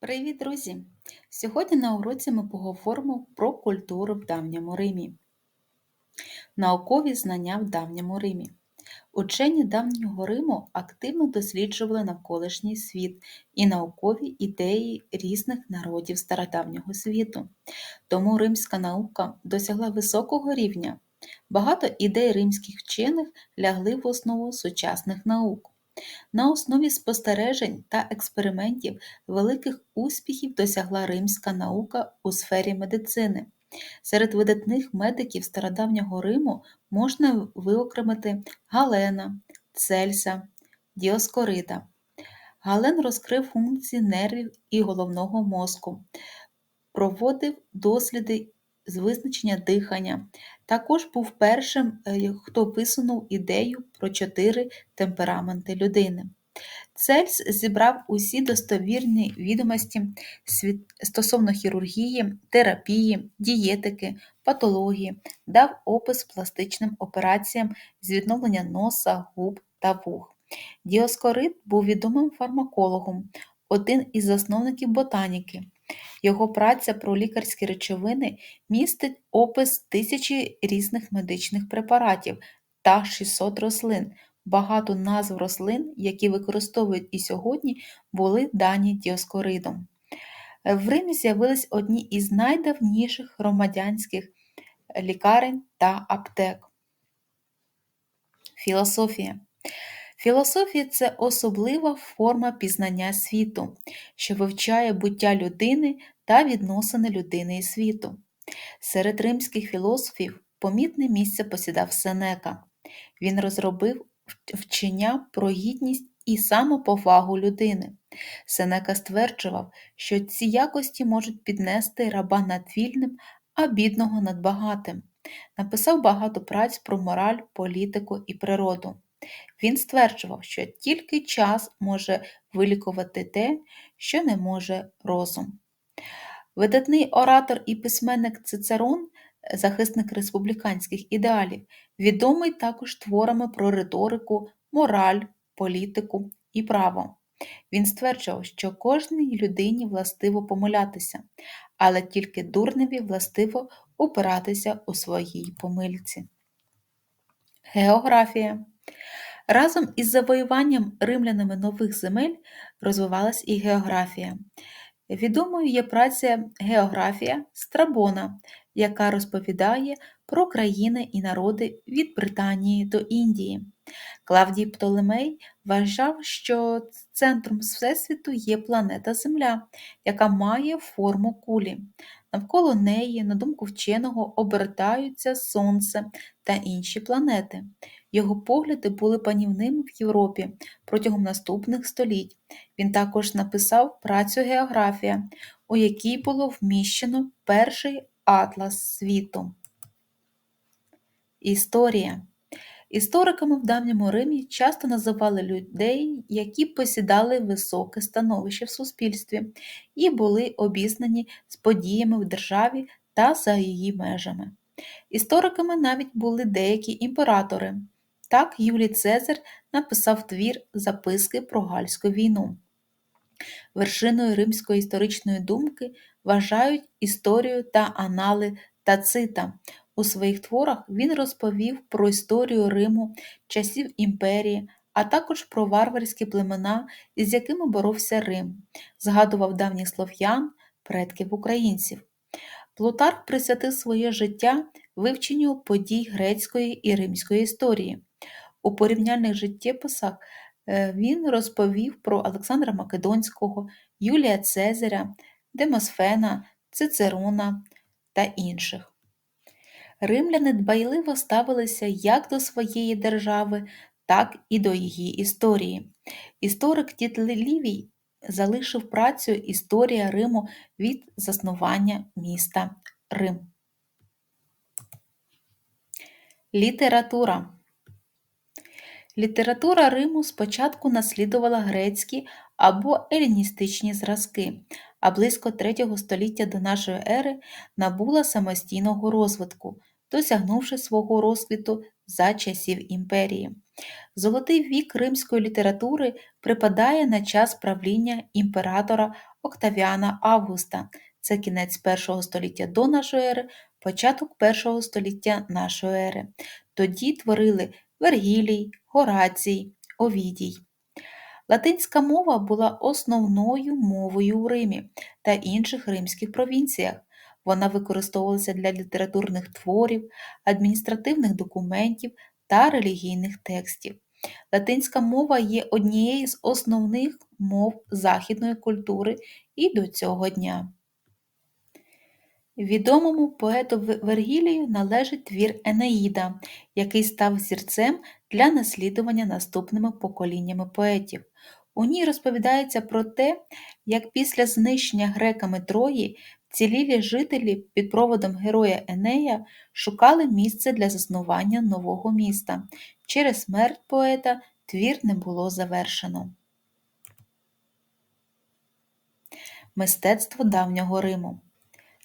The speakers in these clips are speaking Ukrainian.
Привіт, друзі! Сьогодні на уроці ми поговоримо про культуру в давньому Римі. Наукові знання в давньому Римі. Учені давнього Риму активно досліджували навколишній світ і наукові ідеї різних народів стародавнього світу. Тому римська наука досягла високого рівня. Багато ідей римських вчених лягли в основу сучасних наук. На основі спостережень та експериментів великих успіхів досягла римська наука у сфері медицини. Серед видатних медиків стародавнього Риму можна виокремити Галена, Цельса, Діоскорида. Гален розкрив функції нервів і головного мозку, проводив досліди з визначення дихання. Також був першим, е, хто висунув ідею про чотири темпераменти людини. Цельс зібрав усі достовірні відомості стосовно хірургії, терапії, дієтики, патології, дав опис пластичним операціям з відновлення носа, губ та вух. Діоскорид був відомим фармакологом, один із засновників ботаніки. Його праця про лікарські речовини містить опис тисячі різних медичних препаратів та 600 рослин. Багато назв рослин, які використовують і сьогодні, були дані діоскоридом. В Римі з'явились одні із найдавніших громадянських лікарень та аптек. Філософія. Філософія це особлива форма пізнання світу, що вивчає буття людини та відносини людини і світу. Серед римських філософів помітне місце посідав Сенека. Він розробив вчення про гідність і самоповагу людини. Сенека стверджував, що ці якості можуть піднести раба над вільним, а бідного над багатим. Написав багато праць про мораль, політику і природу. Він стверджував, що тільки час може вилікувати те, що не може розум. Видатний оратор і письменник Цицерон, захисник республіканських ідеалів, відомий також творами про риторику, мораль, політику і право. Він стверджував, що кожній людині властиво помилятися, але тільки дурневі властиво упиратися у своїй помильці. Географія Разом із завоюванням римлянами нових земель розвивалась і географія. Відомою є праця Географія Страбона, яка розповідає про країни і народи від Британії до Індії. Клавдій Птолемей вважав, що центром Всесвіту є планета Земля, яка має форму кулі. Навколо неї, на думку вченого, обертаються Сонце та інші планети. Його погляди були панівними в Європі протягом наступних століть. Він також написав працю Географія, у якій було вміщено перший атлас світу. Історія Істориками в давньому Римі часто називали людей, які посідали високе становище в суспільстві і були обізнані з подіями в державі та за її межами. Істориками навіть були деякі імператори. Так Юлій Цезар написав твір Записки про Гальську війну. Вершиною римської історичної думки вважають історію та анали Тацита, у своїх творах він розповів про історію Риму, часів імперії, а також про варварські племена, із якими боровся Рим, згадував давніх слов'ян, предків українців. Плутарх присвятив своє життя вивченню подій грецької і римської історії. У порівняльних життєписах е, він розповів про Олександра Македонського, Юлія Цезаря, Демосфена, Цицерона та інших. Римляни дбайливо ставилися як до своєї держави, так і до її історії. Історик Тіт Лівій залишив працю Історія Риму від заснування міста Рим. Література Література Риму спочатку наслідувала грецькі або еліністичні зразки, а близько третього століття до нашої ери набула самостійного розвитку, досягнувши свого розквіту за часів імперії. Золотий вік римської літератури припадає на час правління імператора Октавіана Августа. Це кінець першого століття до нашої ери, початок першого століття нашої ери. Тоді творили Вергілій, Горацій, Овідій. Латинська мова була основною мовою у Римі та інших римських провінціях. Вона використовувалася для літературних творів, адміністративних документів та релігійних текстів. Латинська мова є однією з основних мов західної культури і до цього дня. Відомому поету Вергілію належить твір Енеїда, який став зірцем для наслідування наступними поколіннями поетів. У ній розповідається про те, як після знищення греками Трої вцілілі жителі під проводом героя Енея шукали місце для заснування нового міста. Через смерть поета твір не було завершено. Мистецтво давнього Риму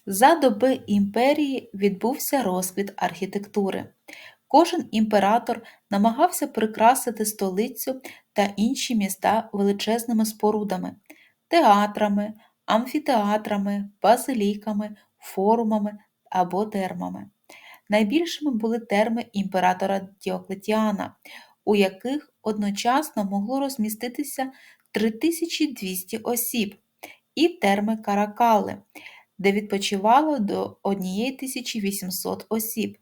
за доби імперії відбувся розквіт архітектури. Кожен імператор намагався прикрасити столицю та інші міста величезними спорудами, театрами, амфітеатрами, базиліками, форумами або термами. Найбільшими були терми імператора Діоклетіана, у яких одночасно могло розміститися 3200 осіб, і терми Каракали, де відпочивало до 1800 осіб.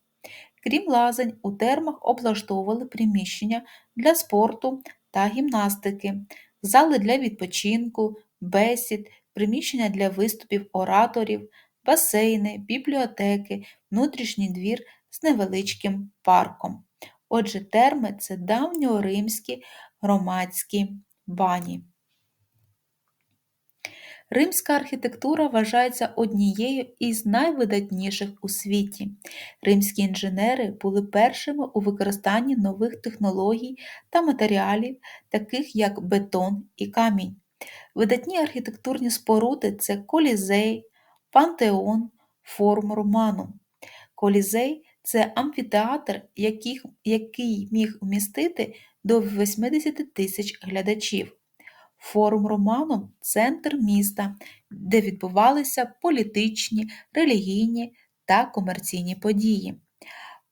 Крім лазень, у термах облаштовували приміщення для спорту та гімнастики, зали для відпочинку, бесід, приміщення для виступів ораторів, басейни, бібліотеки, внутрішній двір з невеличким парком. Отже, терми це давньоримські громадські бані. Римська архітектура вважається однією із найвидатніших у світі. Римські інженери були першими у використанні нових технологій та матеріалів, таких як бетон і камінь. Видатні архітектурні споруди це колізей, пантеон, форум роману. Колізей це амфітеатр, який, міг вмістити до 80 тисяч глядачів. Форум Романом центр міста, де відбувалися політичні, релігійні та комерційні події.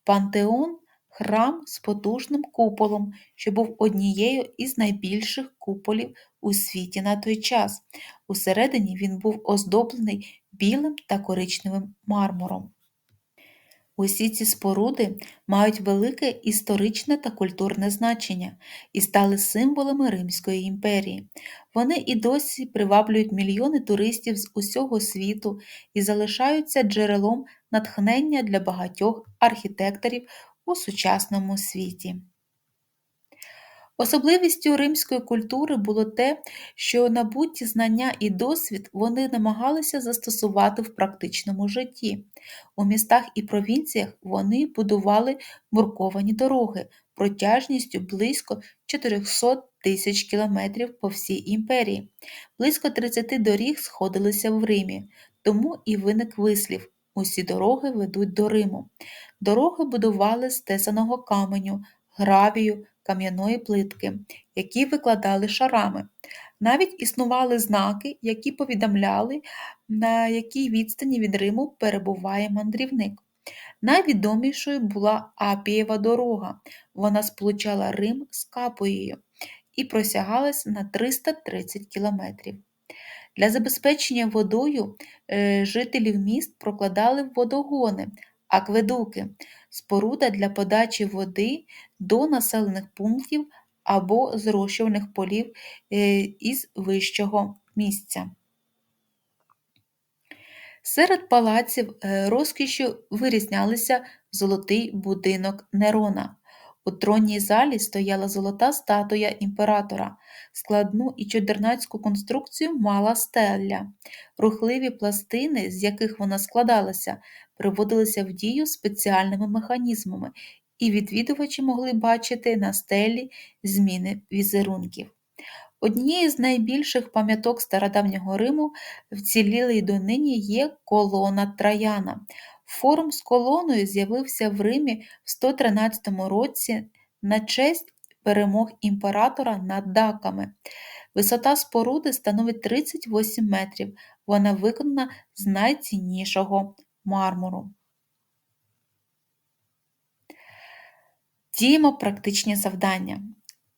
Пантеон храм з потужним куполом, що був однією із найбільших куполів у світі на той час. Усередині він був оздоблений білим та коричневим мармуром. Усі ці споруди мають велике історичне та культурне значення і стали символами Римської імперії. Вони і досі приваблюють мільйони туристів з усього світу і залишаються джерелом натхнення для багатьох архітекторів у сучасному світі. Особливістю римської культури було те, що набуті знання і досвід вони намагалися застосувати в практичному житті. У містах і провінціях вони будували мурковані дороги протяжністю близько 400 тисяч кілометрів по всій імперії. Близько 30 доріг сходилися в Римі, тому і виник вислів усі дороги ведуть до Риму. Дороги будували з тесаного каменю, гравію, кам'яної плитки, які викладали шарами. Навіть існували знаки, які повідомляли, на якій відстані від Риму перебуває мандрівник. Найвідомішою була Апієва дорога. Вона сполучала Рим з Капоєю і просягалась на 330 кілометрів. Для забезпечення водою е, жителів міст прокладали водогони, акведуки, споруда для подачі води до населених пунктів або зрощувальних полів е, із вищого місця. Серед палаців е, розкішю вирізнялися золотий будинок Нерона. У тронній залі стояла золота статуя імператора, складну і чудернацьку конструкцію мала стеля. Рухливі пластини, з яких вона складалася, приводилися в дію спеціальними механізмами, і відвідувачі могли бачити на стелі зміни візерунків. Однією з найбільших пам'яток стародавнього Риму в цілілій донині є колона Траяна. Форум з колоною з'явився в Римі в 113 році на честь перемог імператора над даками. Висота споруди становить 38 метрів. Вона виконана з найціннішого мармуру. Діємо практичні завдання.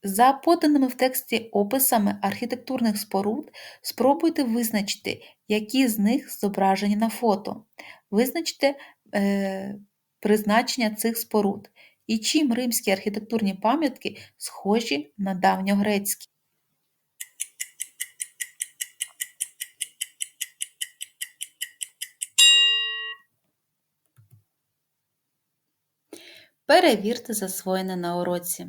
За поданими в тексті описами архітектурних споруд спробуйте визначити, які з них зображені на фото. Визначте е, призначення цих споруд і чим римські архітектурні пам'ятки схожі на давньогрецькі. Перевірте засвоєне на уроці.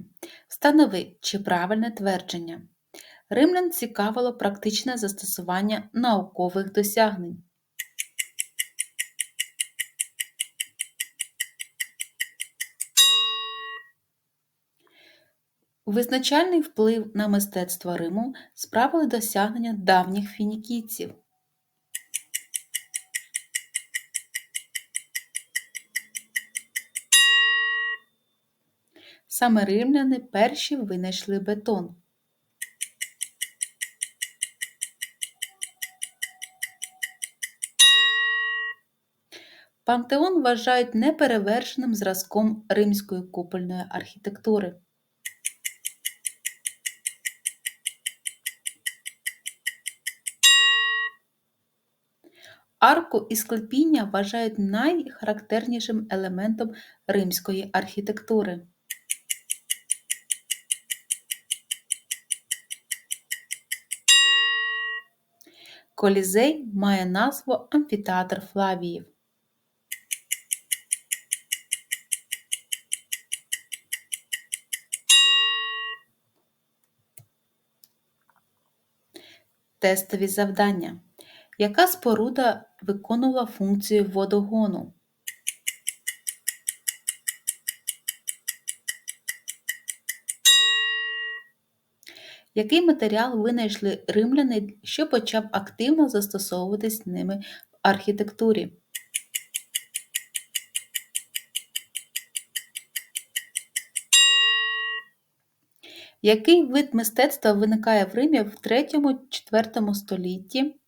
Встанови, чи правильне твердження. Римлян цікавило практичне застосування наукових досягнень. Визначальний вплив на мистецтво Риму справили досягнення давніх фінікійців. Саме римляни перші винайшли бетон. Пантеон вважають неперевершеним зразком римської купольної архітектури. Арку і склепіння вважають найхарактернішим елементом римської архітектури. Колізей має назву Амфітеатр Флавіїв. Тестові завдання. Яка споруда виконувала функцію водогону? Який матеріал винайшли римляни, що почав активно застосовуватись ними в архітектурі? Який вид мистецтва виникає в Римі в 3-4 столітті?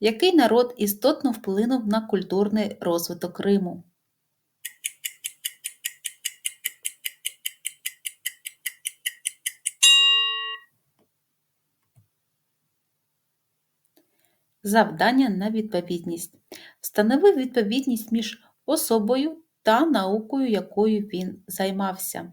Який народ істотно вплинув на культурний розвиток Риму? Завдання на відповідність. Встанови відповідність між особою та наукою, якою він займався.